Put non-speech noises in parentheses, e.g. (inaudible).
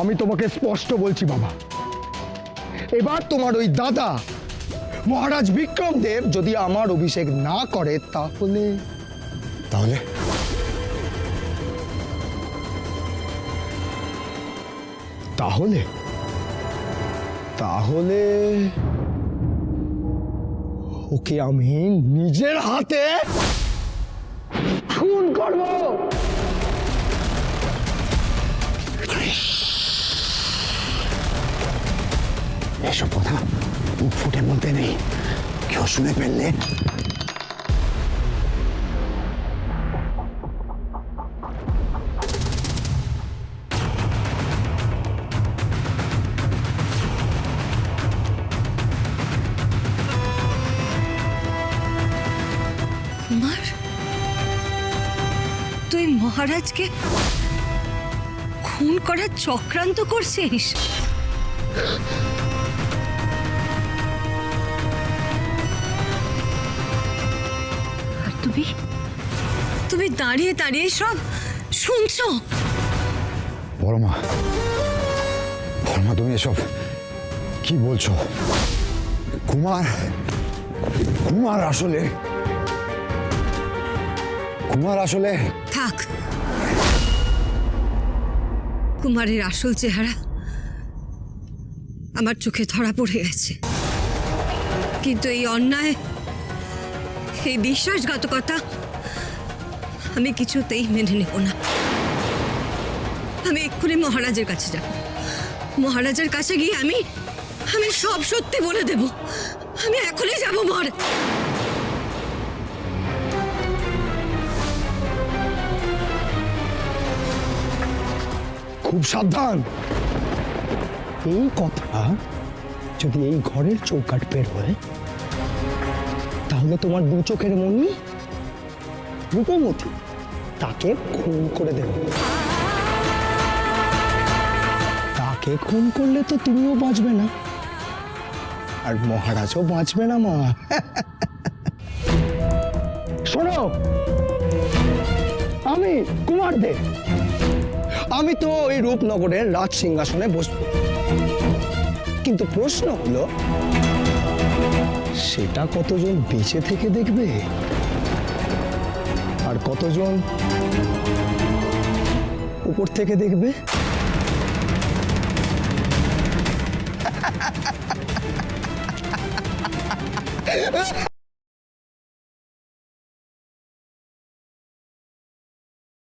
আমি তোমাকে স্পষ্ট বলছি বাবা। এবার তোমার ওই দাদা মহারাজ বিক্রমদেব যদি আমার অভিষেক না করে তাহলে? তাহলে? তাহলে? তাহলে ওকে আমি নিজের হাতে খুন করব। এসব কথা ফুটে বলতে নেই। কেউ শুনে ফেললে? তুই মহারাজকে খুন করার চক্রান্ত করছিস? তুমি? তুমি দাঁড়িয়ে দাঁড়িয়ে সব শুনছো? বড় মা বড় মা তুমি এসব কি বলছো? কুমার কুমার আসলে কুমার আসলে থাক। কুমারের আসল চেহারা আমার চোখে ধরা পড়ে গেছে। কিন্তু এই অন্যায় এই বিশ্বাসঘাতকতা আমি কিছুতেই মেনে নেব না। আমি এক্ষুনি মহারাজের কাছে যাব। মহারাজের কাছে গিয়ে আমি আমি সব সত্যি বলে দেব। আমি এখনই যাব, মহারাজ। খুব সাবধান। এই কথা যদি এই ঘরের চৌকাট বের হয় তাহলে তোমার দু চোখের মনি রূপমতি, তাকে খুন করে দেব। তাকে খুন করলে তো তুমিও বাঁচবে না। আর মহারাজও বাঁচবে না, মা। (laughs) শোনো, আমি কুমার দেব। আমি তো ওই রূপনগরের রাজ সিংহাসনে বসবো। কিন্তু প্রশ্ন হলো সেটা কতজন বেঁচে থেকে দেখবে? আর কতজন উপর থেকে দেখবে? (laughs)